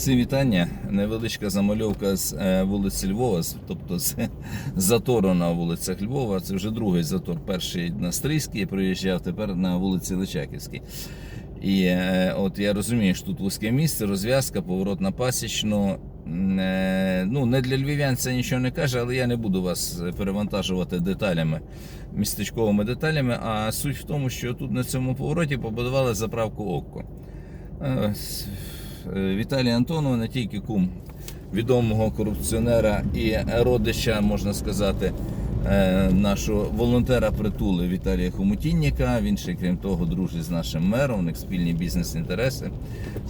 Всі вітання. Невеличка замальовка з е, вулиці Львова, тобто з затору на вулицях Львова. Це вже другий затор. Перший на Стрийській я приїжджав, тепер на вулиці Личаківській. І е, от я розумію, що тут вузьке місце, розв'язка, поворот на пасічну. Е, Ну, не для львів'ян це нічого не каже, але я не буду вас перевантажувати деталями, містечковими деталями. А суть в тому, що тут на цьому повороті побудували заправку Окко. Е, Віталій Антонов не тільки кум відомого корупціонера і родича, можна сказати, е, нашого волонтера притули Віталія Хомутінніка. Він ще, крім того, дружить з нашим мером. У них спільні бізнес-інтереси,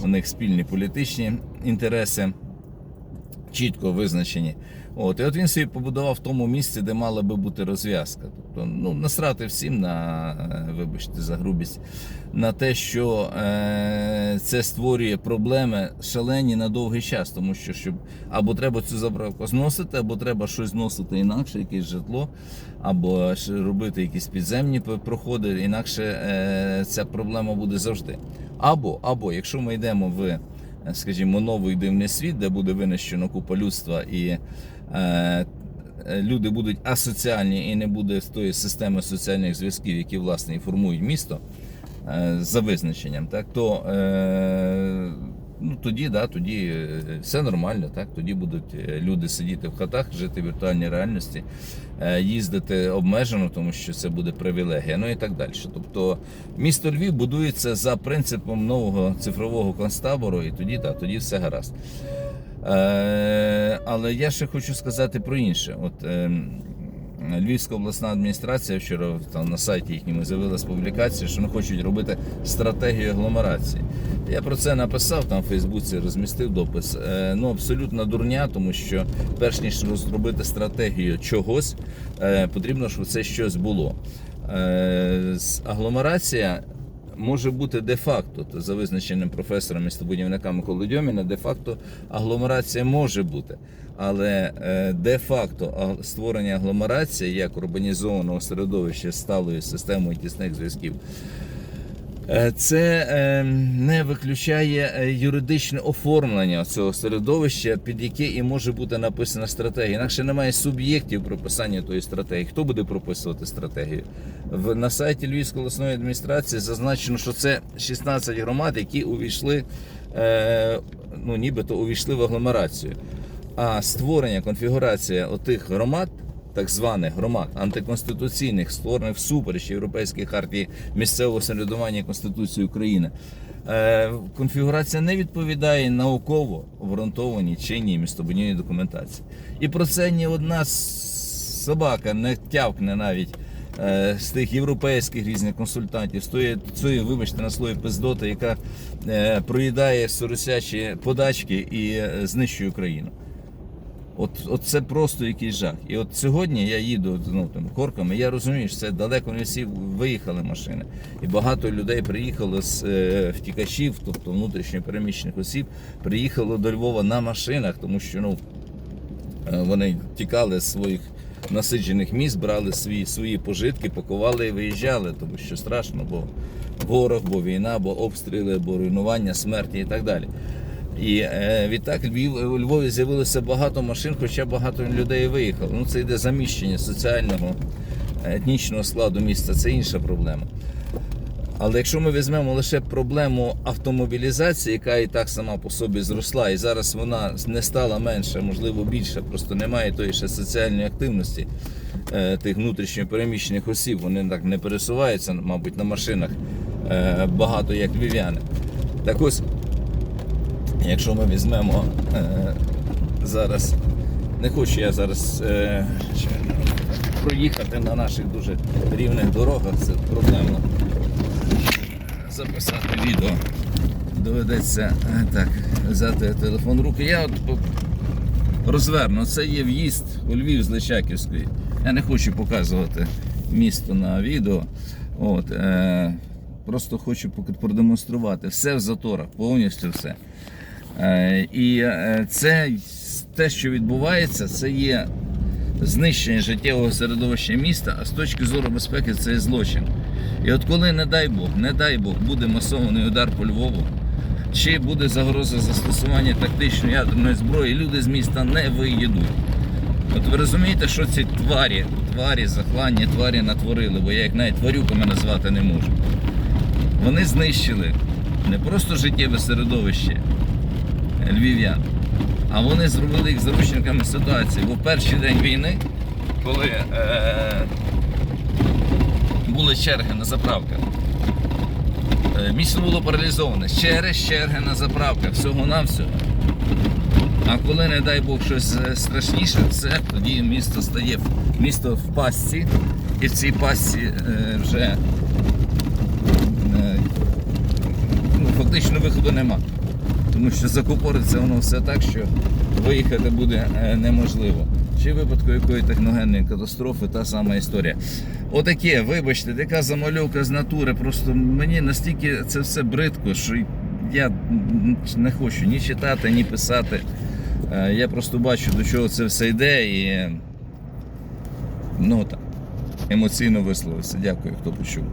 у них спільні політичні інтереси. Чітко визначені. От, і от він собі побудував в тому місці, де мала би бути розв'язка. Тобто, ну, насрати всім на, е, вибачте за грубість, на те, що це створює проблеми шалені на довгий час, тому що щоб або треба цю заправку зносити, або треба щось зносити інакше, якесь житло, або робити якісь підземні проходи, інакше е, ця проблема буде завжди. Або, або якщо ми йдемо в, е, скажімо, новий дивний світ, де буде винищено купа людства і е, е, люди будуть асоціальні і не буде тої системи соціальних зв'язків, які власне і формують місто за визначенням, так то е, ну, тоді, да, тоді е, все нормально, так тоді будуть е, люди сидіти в хатах, жити в віртуальній реальності, е, їздити обмежено, тому що це буде привілегія, ну і так далі. Тобто місто Львів будується за принципом нового цифрового концтабору, і тоді, да, тоді все гаразд. Е, але я ще хочу сказати про інше. От е, Львівська обласна адміністрація вчора там на сайті їхньому з'явилася публікація, що вони хочуть робити стратегію агломерації. Я про це написав там в Фейсбуці, розмістив допис. Е, ну абсолютно дурня, тому що перш ніж розробити стратегію чогось, е, потрібно, щоб це щось було. Е, з- агломерація може бути де-факто, то за визначеним професором містобудівника Миколи Дьоміна, де-факто агломерація може бути. Але е, де-факто створення агломерації як урбанізованого середовища сталою системою тісних зв'язків. Е, Це е, не виключає е, юридичне оформлення цього середовища, під яке і може бути написана стратегія. Інакше немає суб'єктів прописання тої стратегії. Хто буде прописувати стратегію? На сайті Львівської обласної адміністрації зазначено, що це 16 громад, які увійшли, ну нібито увійшли в агломерацію. А створення, конфігурація отих громад, так званих громад, антиконституційних, створених всупереч Європейській хартії місцевого самоврядування і Конституції України. Е, конфігурація не відповідає науково обґрунтованій чинній містобудівній документації. І про це ні одна собака не тявкне навіть е, з тих європейських різних консультантів, з тої, вибачте, на слові пиздоти, яка е, проїдає соросячі подачки і знищує Україну. От, от це просто якийсь жах. І от сьогодні я їду ну, там, корками, я розумію, що це далеко не всі виїхали машини. І багато людей приїхало з е, втікачів, тобто внутрішньо переміщених осіб, приїхало до Львова на машинах, тому що ну, е, вони тікали з своїх насиджених міст, брали свої, свої пожитки, пакували і виїжджали, тому що страшно, бо ворог, бо війна, бо обстріли, бо руйнування, смерті і так далі. І е, відтак Львів, у Львові з'явилося багато машин, хоча багато людей виїхало. Ну це йде заміщення соціального етнічного складу міста, це інша проблема. Але якщо ми візьмемо лише проблему автомобілізації, яка і так сама по собі зросла, і зараз вона не стала менша, можливо більша, просто немає тої ще соціальної активності е, тих внутрішньо переміщених осіб, вони так не пересуваються, мабуть, на машинах е, багато як львів'яни. Так ось, якщо ми візьмемо е, зараз, не хочу я зараз е, проїхати на наших дуже рівних дорогах, це проблемно записати відео. Доведеться е, так, взяти телефон в руки. Я от розверну. Це є в'їзд у Львів з Личаківської. Я не хочу показувати місто на відео. От, е, просто хочу продемонструвати. Все в заторах, повністю все. Е, і е, це те, що відбувається, це є знищення життєвого середовища міста, а з точки зору безпеки це є злочин. І от коли, не дай Бог, не дай Бог, буде масований удар по Львову, чи буде загроза застосування тактичної ядерної зброї, люди з міста не виїдуть. От ви розумієте, що ці тварі, тварі, захланні тварі натворили, бо я їх навіть тварюками назвати не можу. Вони знищили не просто життєве середовище львів'ян, а вони зробили їх заручниками ситуації. Бо перший день війни, коли е- були черги на заправках, е, місто було паралізоване через черги на заправках, всього-навсього. А коли, не дай Бог, щось е, страшніше, все, тоді місто стає місто в пастці, і в цій пастці е, вже е, ну, фактично виходу нема. Тому що закупориться воно все так, що виїхати буде е, неможливо. Чи випадку якої техногенної катастрофи та сама історія. Отаке, вибачте, така замальовка з натури. Просто мені настільки це все бридко, що я не хочу ні читати, ні писати. Е, Я просто бачу, до чого це все йде і ну так, емоційно висловився. Дякую, хто почув.